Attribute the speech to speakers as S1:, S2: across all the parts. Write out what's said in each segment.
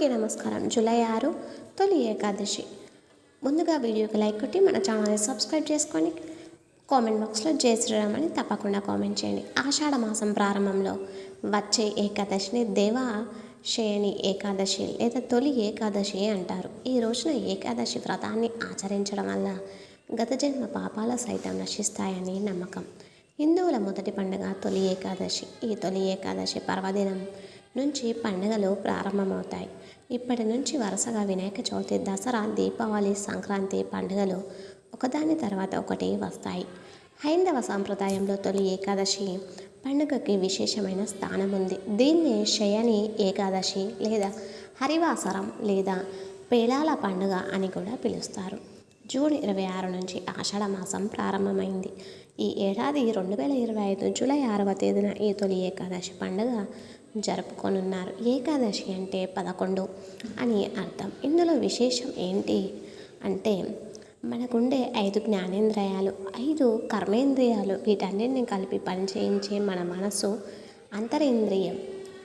S1: అందరికీ నమస్కారం. జూలై ఆరు తొలి ఏకాదశి. ముందుగా వీడియోకి లైక్ కొట్టి మన ఛానల్ని సబ్స్క్రైబ్ చేసుకొని కామెంట్ బాక్స్లో జయ శ్రీరామ్ అని తప్పకుండా కామెంట్ చేయండి. ఆషాఢ మాసం ప్రారంభంలో వచ్చే ఏకాదశిని దేవా శయని ఏకాదశి లేదా తొలి ఏకాదశి అంటారు. ఈ రోజున ఏకాదశి వ్రతాన్ని ఆచరించడం వల్ల గత జన్మ పాపాల సైతం నశిస్తాయని నమ్మకం. హిందువుల మొదటి పండుగ తొలి ఏకాదశి. ఈ తొలి ఏకాదశి పర్వదినం నుంచి పండుగలు ప్రారంభమవుతాయి. ఇప్పటి నుంచి వరుసగా వినాయక చవితి దసరా దీపావళి సంక్రాంతి పండుగలు ఒకదాని తర్వాత ఒకటి వస్తాయి. హైందవ సాంప్రదాయంలో తొలి ఏకాదశి పండుగకి విశేషమైన స్థానం ఉంది. దీన్ని శయని ఏకాదశి లేదా హరివాసరం లేదా పేలాల పండుగ అని కూడా పిలుస్తారు. జూన్ ఇరవై ఆరు నుంచి ఆషాఢ మాసం ప్రారంభమైంది. ఈ ఏడాది రెండు వేల ఇరవై ఐదు జూలై ఆరవ తేదీన ఈ తొలి ఏకాదశి పండుగ జరుపుకొనున్నారు. ఏకాదశి అంటే పదకొండు అని అర్థం. ఇందులో విశేషం ఏంటి అంటే మనకుండే ఐదు జ్ఞానేంద్రియాలు ఐదు కర్మేంద్రియాలు వీటన్నిటిని కలిపి పనిచేయించే మన మనసు అంతరేంద్రియం.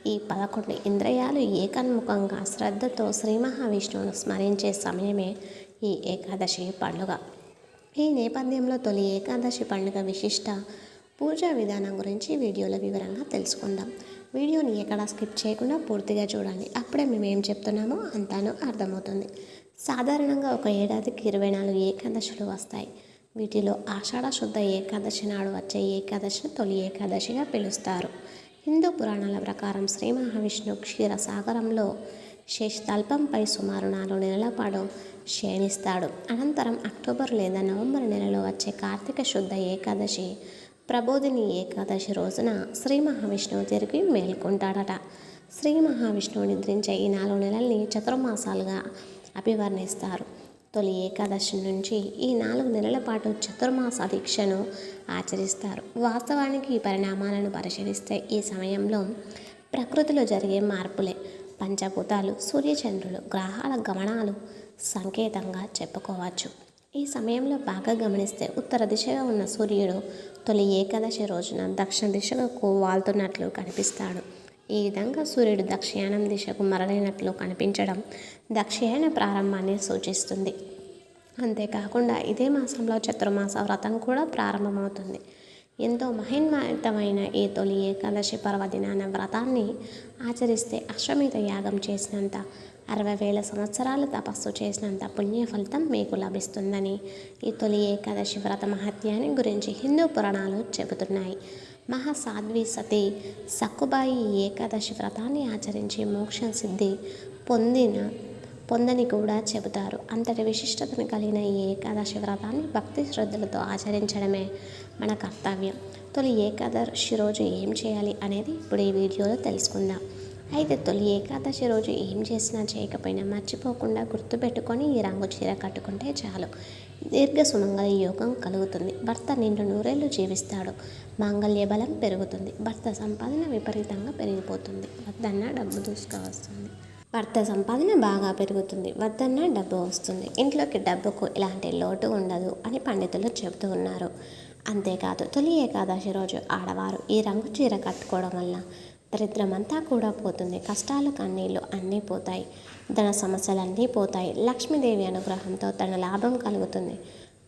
S1: ఈ పదకొండు ఇంద్రియాలు ఏకన్ముఖంగా శ్రద్ధతో శ్రీ మహావిష్ణువును స్మరించే సమయమే ఈ ఏకాదశి పండుగ. ఈ నేపథ్యంలో తొలి ఏకాదశి పండుగ విశిష్ట పూజా విధానం గురించి వీడియోలో వివరంగా తెలుసుకుందాం. వీడియోని ఎక్కడా స్కిప్ చేయకుండా పూర్తిగా చూడండి. అప్పుడే మేము ఏం చెప్తున్నామో అంతానో అర్థమవుతుంది. సాధారణంగా ఒక ఏడాదికి ఇరవై నాలుగు ఏకాదశులు వస్తాయి. వీటిలో ఆషాఢ శుద్ధ ఏకాదశి నాడు వచ్చే ఏకాదశిని తొలి ఏకాదశిగా పిలుస్తారు. హిందూ పురాణాల ప్రకారం శ్రీ మహావిష్ణు క్షీరసాగరంలో శేషతల్పంపై సుమారు నాలుగు నెలల పాటు శయనిస్తాడు అనంతరం అక్టోబర్ లేదా నవంబర్ నెలలో వచ్చే కార్తీక శుద్ధ ఏకాదశి ప్రబోధిని ఏకాదశి రోజున శ్రీ మహావిష్ణువు తిరిగి మేల్కొంటాడట. శ్రీ మహావిష్ణువు నిద్రించే ఈ నాలుగు నెలల్ని చతుర్మాసాలుగా అభివర్ణిస్తారు. తొలి ఏకాదశి నుంచి ఈ నాలుగు నెలల పాటు చతుర్మాస దీక్షను ఆచరిస్తారు. వాస్తవానికి ఈ పరిణామాలను పరిశీలిస్తే ఈ సమయంలో ప్రకృతిలో జరిగే మార్పులే. పంచభూతాలు సూర్యచంద్రులు గ్రహాల గమనాలు సంకేతంగా చెప్పుకోవచ్చు. ఈ సమయంలో బాగా గమనిస్తే ఉత్తర దిశగా ఉన్న సూర్యుడు తొలి ఏకాదశి రోజున దక్షిణ దిశకు వాళ్తున్నట్లు కనిపిస్తాడు. ఈ విధంగా సూర్యుడు దక్షిణానం దిశకు మరలైనట్లు కనిపించడం దక్షిణ ప్రారంభాన్ని సూచిస్తుంది. అంతేకాకుండా ఇదే మాసంలో చతుర్మాస వ్రతం కూడా ప్రారంభమవుతుంది. ఎంతో మహిమాయుతమైన ఈ తొలి ఏకాదశి పర్వదినాన వ్రతాన్ని ఆచరిస్తే అశ్వమేధ యాగం చేసినంత అరవై వేల సంవత్సరాలు తపస్సు చేసినంత పుణ్య ఫలితం మీకు లభిస్తుందని ఈ తొలి ఏకాదశి వ్రత మహత్యాన్ని గురించి హిందూ పురాణాలు చెబుతున్నాయి. మహాసాధ్వి సతి సక్కుబాయి ఈ ఏకాదశి వ్రతాన్ని ఆచరించి మోక్షం సిద్ధి పొందిన పొందని కూడా చెబుతారు. అంతటి విశిష్టతను కలిగిన ఈ ఏకాదశి వ్రతాన్ని భక్తి శ్రద్ధలతో ఆచరించడమే మన కర్తవ్యం. తొలి ఏకాదశి రోజు ఏం చేయాలి అనేది ఇప్పుడు ఈ వీడియోలో తెలుసుకుందాం. అయితే తొలి ఏకాదశి రోజు ఏం చేసినా చేయకపోయినా మర్చిపోకుండా గుర్తుపెట్టుకొని ఈ రంగు చీర కట్టుకుంటే చాలు. దీర్ఘ సుమంగళ యోగం కలుగుతుంది. భర్త నిండు నూరేళ్ళు జీవిస్తాడు. మాంగళ్య బలం పెరుగుతుంది. భర్త సంపాదన విపరీతంగా పెరిగిపోతుంది. వద్దన్న డబ్బు దూసుకోవస్తుంది. భర్త సంపాదన బాగా పెరుగుతుంది. వద్దన్న డబ్బు వస్తుంది. ఇంట్లోకి డబ్బుకు ఇలాంటి లోటు ఉండదు అని పండితులు చెబుతూ ఉన్నారు. అంతేకాదు తొలి ఏకాదశి రోజు ఆడవారు ఈ రంగు చీర కట్టుకోవడం వల్ల దరిద్రమంతా కూడా పోతుంది. కష్టాలు కన్నీళ్ళు అన్నీ పోతాయి. ధన సమస్యలు అన్నీ పోతాయి. లక్ష్మీదేవి అనుగ్రహంతో తన లాభం కలుగుతుంది.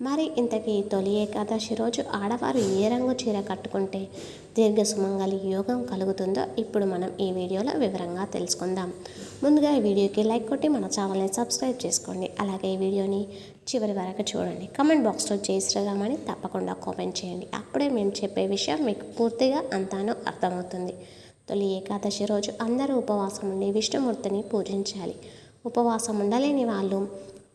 S1: మరి ఇంతకీ తొలి ఏకాదశి రోజు ఆడవారు ఏ రంగు చీర కట్టుకుంటే దీర్ఘ సుమంగళి యోగం కలుగుతుందో ఇప్పుడు మనం ఈ వీడియోలో వివరంగా తెలుసుకుందాం. ముందుగా ఈ వీడియోకి లైక్ కొట్టి మన ఛానల్ని సబ్స్క్రైబ్ చేసుకోండి. అలాగే ఈ వీడియోని చివరి వరకు చూడండి. కమెంట్ బాక్స్లో జై శ్రీరామ్ అని తప్పకుండా కామెంట్ చేయండి. అప్పుడే మేము చెప్పే విషయం మీకు పూర్తిగా అంతానో అర్థమవుతుంది. తొలి ఏకాదశి రోజు అందరూ ఉపవాసం ఉండి విష్ణుమూర్తిని పూజించాలి. ఉపవాసం ఉండలేని వాళ్ళు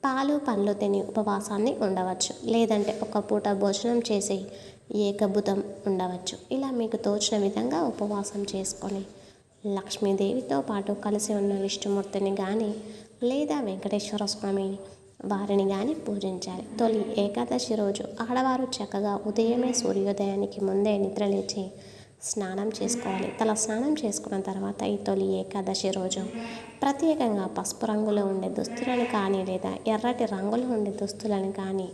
S1: పాలు పండ్లు తిని ఉపవాసాన్ని ఉండవచ్చు. లేదంటే ఒక పూట భోజనం చేసి ఏకభుతం ఉండవచ్చు. ఇలా మీకు తోచిన విధంగా ఉపవాసం చేసుకొని లక్ష్మీదేవితో పాటు కలిసి ఉన్న విష్ణుమూర్తిని కానీ లేదా వెంకటేశ్వర స్వామిని వారిని కానీ పూజించాలి. తొలి ఏకాదశి రోజు ఆడవారు చక్కగా ఉదయమే సూర్యోదయానికి ముందే నిద్రలేచి స్నానం చేసుకోవాలి. తల స్నానం చేసుకున్న తర్వాత ఈ తొలి ఏకాదశి రోజు ప్రత్యేకంగా పసుపు రంగులో ఉండే దుస్తులను కానీ లేదా ఎర్రటి రంగులో ఉండే దుస్తులను కానీ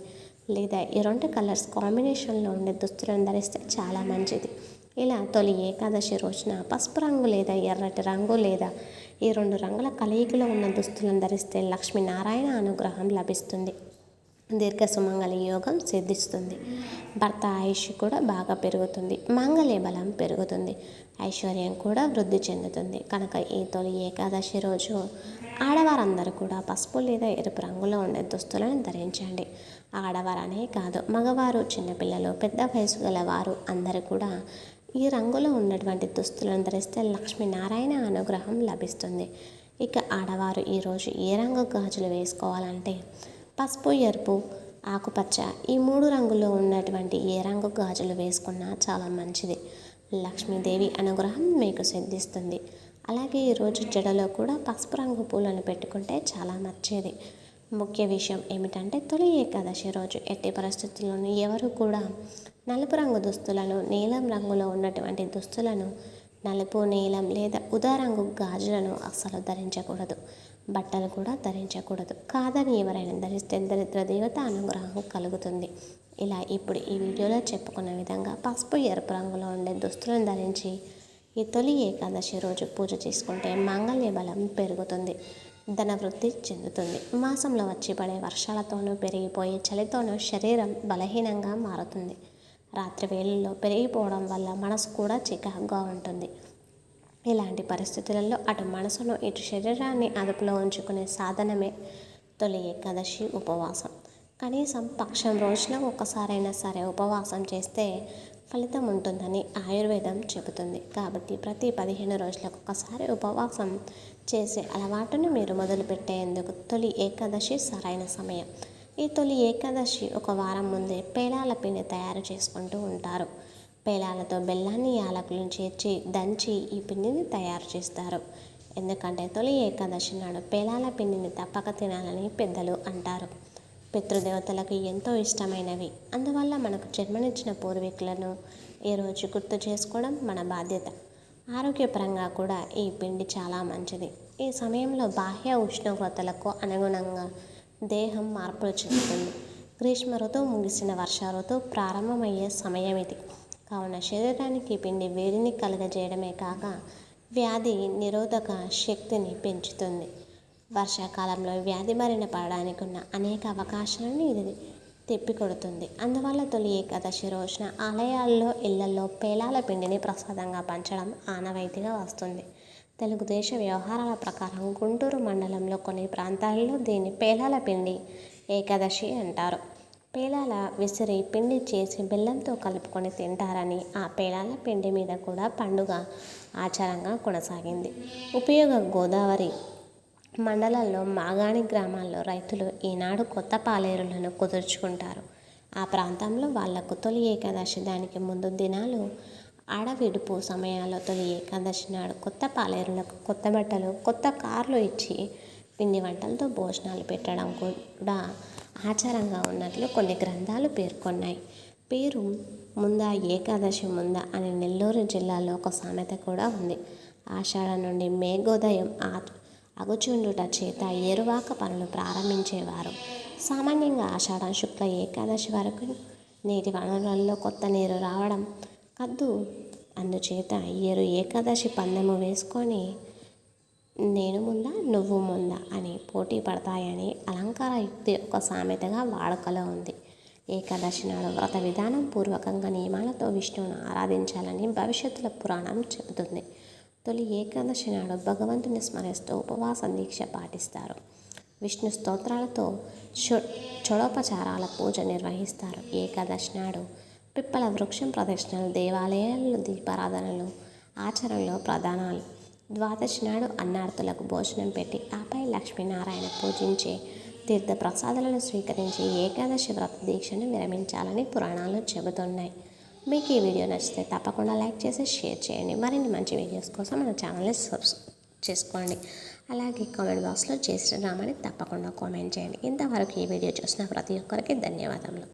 S1: లేదా ఈ రెండు కలర్స్ కాంబినేషన్లో ఉండే దుస్తులను ధరిస్తే చాలా మంచిది. ఇలా తొలి ఏకాదశి రోజున పసుపు రంగు లేదా ఎర్రటి రంగు లేదా ఈ రెండు రంగుల కలయికలో ఉన్న దుస్తులను ధరిస్తే లక్ష్మీనారాయణ అనుగ్రహం లభిస్తుంది. దీర్ఘ సుమంగళి యోగం సిద్ధిస్తుంది. భర్త ఆయుష్ కూడా బాగా పెరుగుతుంది. మాంగళ్య బలం పెరుగుతుంది. ఐశ్వర్యం కూడా వృద్ధి చెందుతుంది. కనుక ఈ తొలి ఏకాదశి రోజు ఆడవారందరూ కూడా పసుపు లేదా ఎరుపు రంగులో ఉండే దుస్తులను ధరించండి. ఆడవారనే కాదు మగవారు చిన్నపిల్లలు పెద్ద వయసు గల వారు అందరూ కూడా ఈ రంగులో ఉన్నటువంటి దుస్తులను ధరిస్తే లక్ష్మీనారాయణ అనుగ్రహం లభిస్తుంది. ఇక ఆడవారు ఈరోజు ఏ రంగు గాజులు వేసుకోవాలంటే పసుపు ఎరుపు ఆకుపచ్చ ఈ మూడు రంగుల్లో ఉన్నటువంటి ఏ రంగు గాజులు వేసుకున్నా చాలా మంచిది. లక్ష్మీదేవి అనుగ్రహం మీకు సిద్ధిస్తుంది. అలాగే ఈరోజు జడలో కూడా పసుపు రంగు పూలను పెట్టుకుంటే చాలా మంచిది. ముఖ్య విషయం ఏమిటంటే తొలి ఏకాదశి రోజు ఎట్టి పరిస్థితుల్లోనూ ఎవరు కూడా నలుపు రంగు దుస్తులను నీలం రంగులో ఉన్నటువంటి దుస్తులను నలుపు నీలం లేదా ఉదారంగు గాజులను అస్సలు ధరించకూడదు. బట్టలు కూడా ధరించకూడదు. కాదని ఎవరైనా ధరిస్తే దరిద్ర దేవత అనుగ్రహం కలుగుతుంది. ఇలా ఇప్పుడు ఈ వీడియోలో చెప్పుకున్న విధంగా పసుపు ఎరుపు రంగులో ఉండే దుస్తులను ధరించి ఈ తొలి ఏకాదశి రోజు పూజ చేసుకుంటే మాంగళ్య బలం పెరుగుతుంది ధన వృద్ధి చెందుతుంది. మాసంలో వచ్చి పడే వర్షాలతోనూ పెరిగిపోయే చలితోనూ శరీరం బలహీనంగా మారుతుంది. రాత్రి వేళల్లో పెరిగిపోవడం వల్ల మనసు కూడా చికాకుగా ఉంటుంది. ఇలాంటి పరిస్థితులలో అటు మనసును ఇటు శరీరాన్ని అదుపులో ఉంచుకునే సాధనమే తొలి ఏకాదశి ఉపవాసం. కనీసం పక్షం రోజున ఒక్కసారైనా సరే ఉపవాసం చేస్తే ఫలితం ఉంటుందని ఆయుర్వేదం చెబుతుంది. కాబట్టి ప్రతి పదిహేను రోజులకు ఒకసారి ఉపవాసం చేసే అలవాటును మీరు మొదలుపెట్టేందుకు తొలి ఏకాదశి సరైన సమయం. ఈ తొలి ఏకాదశి ఒక వారం ముందే పేలాల పిండి తయారు చేసుకుంటూ ఉంటారు. పేలాలతో బెల్లాన్ని యాలకులను చేర్చి దంచి ఈ పిండిని తయారు చేస్తారు. ఎందుకంటే తొలి ఏకాదశి నాడు పేలాల పిండిని తప్పక తినాలని పెద్దలు అంటారు. పితృదేవతలకు ఎంతో ఇష్టమైనవి. అందువల్ల మనకు జన్మనిచ్చిన పూర్వీకులను ఈరోజు గుర్తు చేసుకోవడం మన బాధ్యత. ఆరోగ్యపరంగా కూడా ఈ పిండి చాలా మంచిది. ఈ సమయంలో బాహ్య ఉష్ణోగ్రతలకు అనుగుణంగా దేహం మార్పులు చెందుతుంది. గ్రీష్మ ఋతువు ముగిసిన వర్ష ఋతువు ప్రారంభమయ్యే సమయం ఇది. కావున శరీరానికి పిండి వేడిని కలుగజేయడమే కాక వ్యాధి నిరోధక శక్తిని పెంచుతుంది. వర్షాకాలంలో వ్యాధి బారిన పడడానికి ఉన్న అనేక అవకాశాలను ఇది తిప్పికొడుతుంది. అందువల్ల తొలి ఏకాదశి రోజున ఆలయాల్లో ఇళ్ళలో పేలాల పిండిని ప్రసాదంగా పంచడం ఆనవాయితీగా వస్తుంది. తెలుగుదేశ వ్యవహారాల ప్రకారం గుంటూరు మండలంలో కొన్ని ప్రాంతాలలో దీన్ని పేలాల పిండి ఏకాదశి అంటారు. పేలాల విసిరి పిండి చేసి బెల్లంతో కలుపుకొని తింటారని ఆ పేలాల పిండి మీద కూడా పండుగ ఆచారంగా కొనసాగింది. ఉపయోగ గోదావరి మండలాల్లో మాగాణి గ్రామాల్లో రైతులు ఈనాడు కొత్త పాలేరులను కుదుర్చుకుంటారు. ఆ ప్రాంతంలో వాళ్ళకు తొలి ఏకాదశి దానికి ముందు దినాలు ఆడవిడుపు సమయాల్లో తొలి ఏకాదశి నాడు కొత్త పాలేరులకు కొత్త బట్టలు కొత్త కార్లు ఇచ్చి పిండి వంటలతో భోజనాలు పెట్టడం కూడా ఆచారంగా ఉన్నట్లు కొన్ని గ్రంథాలు పేర్కొన్నాయి. పేరు ముందా ఏకాదశి ముందా అని నెల్లూరు జిల్లాలో ఒక సామెత కూడా ఉంది. ఆషాఢ నుండి మేఘోదయం ఆ అగుచుండుట చేత ఏరువాక పనులు ప్రారంభించేవారు. సామాన్యంగా ఆషాఢం శుక్ల ఏకాదశి వరకు నీటి వనరులలో కొత్త నీరు రావడం కద్దు అందుచేత ఏరు ఏకాదశి పందెము వేసుకొని నేను ముందా నువ్వు ముందా అని పోటీ పడతాయని అలంకార యుక్తి ఒక సామెతగా వాడుకలో ఉంది. ఏకాదశి నాడు వ్రత విధానం పూర్వకంగా నియమాలతో విష్ణువును ఆరాధించాలని భవిష్యత్తులో పురాణం చెబుతుంది. తొలి ఏకాదశి నాడు భగవంతుని స్మరిస్తూ ఉపవాస దీక్ష పాటిస్తారు. విష్ణు స్తోత్రాలతో చొడోపచారాల పూజ నిర్వహిస్తారు. ఏకాదశి నాడు పిప్పల వృక్షం ప్రదక్షిణలు దేవాలయాలు దీపారాధనలు ఆచరణలో ప్రధానాలు. ద్వాదశి నాడు అన్నార్థులకు భోజనం పెట్టి ఆపై లక్ష్మీనారాయణ పూజించే తీర్థ ప్రసాదాలను స్వీకరించి ఏకాదశి వ్రత దీక్షను విరమించాలని పురాణాలు చెబుతున్నాయి. మీకు ఈ వీడియో నచ్చితే తప్పకుండా లైక్ చేసి షేర్ చేయండి. మరిన్ని మంచి వీడియోస్ కోసం మన ఛానల్ని సబ్స్క్రైబ్ చేసుకోండి. అలాగే కామెంట్ బాక్స్లో చేసిన రామని తప్పకుండా కామెంట్ చేయండి. ఇంతవరకు ఈ వీడియో చూసిన ప్రతి ఒక్కరికి ధన్యవాదములు.